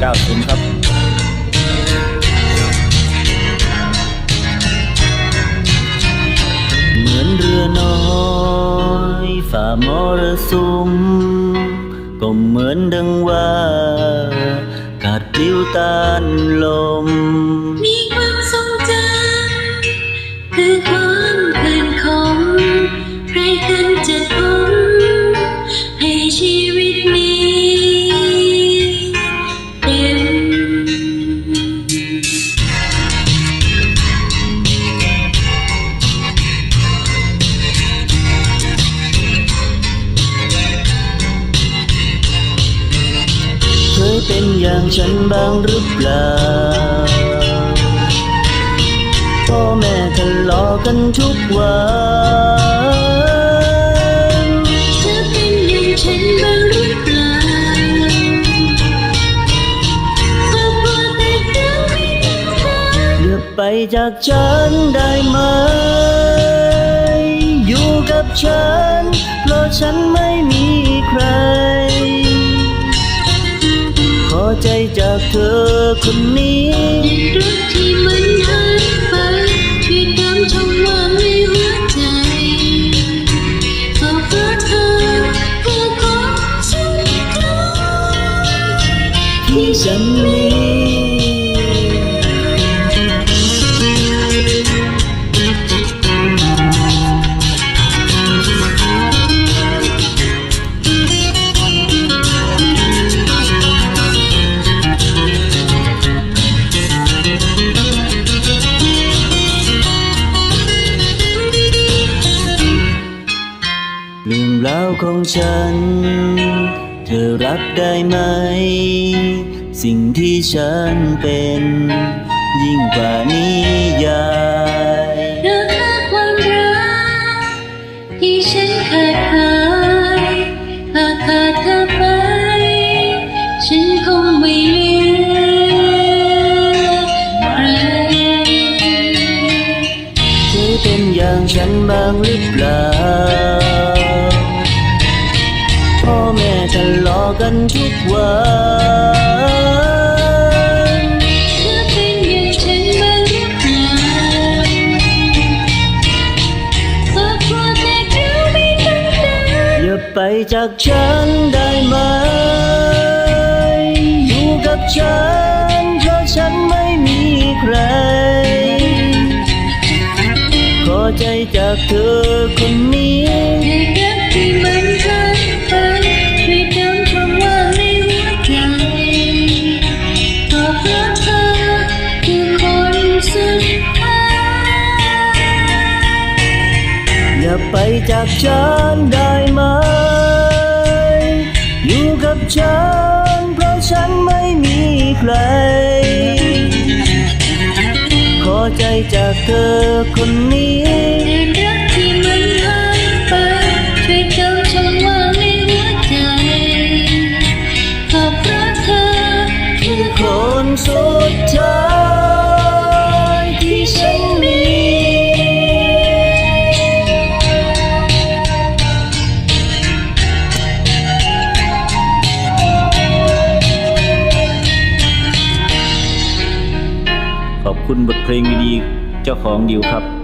ผมครับเหมือนเรือน้อยฝ่ามรสุมก็เหมือนดังว่ากาดปลิวต้านลม เคยเป็นอย่างฉันบ้างหรือเปล่า พ่อแม่ทะเลาะกันทุกวันเธอเป็นอย่างฉันบ้างหรือเปล่าครอบครัวแตกร้าวไม่เป็นทางอย่าไปจากฉันได้ไหม อยู่กับฉัน ใจจากเธอคนนี้รักที่มัน ของฉัน เธอรับได้ไหม สิ่งที่ฉันเป็น ยิ่งกว่านิยายราคาความรักที่ฉันขาดหายหากขาดเธอไป ฉันคงไม่เหลือใครเคยเป็นอย่างฉันบ้างหรือเปล่า กันทุกวันเธอเป็นอย่างฉันบ้างหรือเปล่าครอบครัวแตกร้าไม่เป็นทางอย่าไปจากฉันได้ไหม อยู่กับฉันเพราะฉันไม่มีใคร ขอใจจากเธอคนนี้ เพราะเธอคือคนสุดท้ายอย่าไปจากฉันได้ไหม อยู่กับฉัน เพราะฉันไม่มีใคร ขอใจจากเธอคนนี้ สุดท้ายที่ฉันมี ขอบคุณบทเพลงดีๆเจ้าของดิวครับ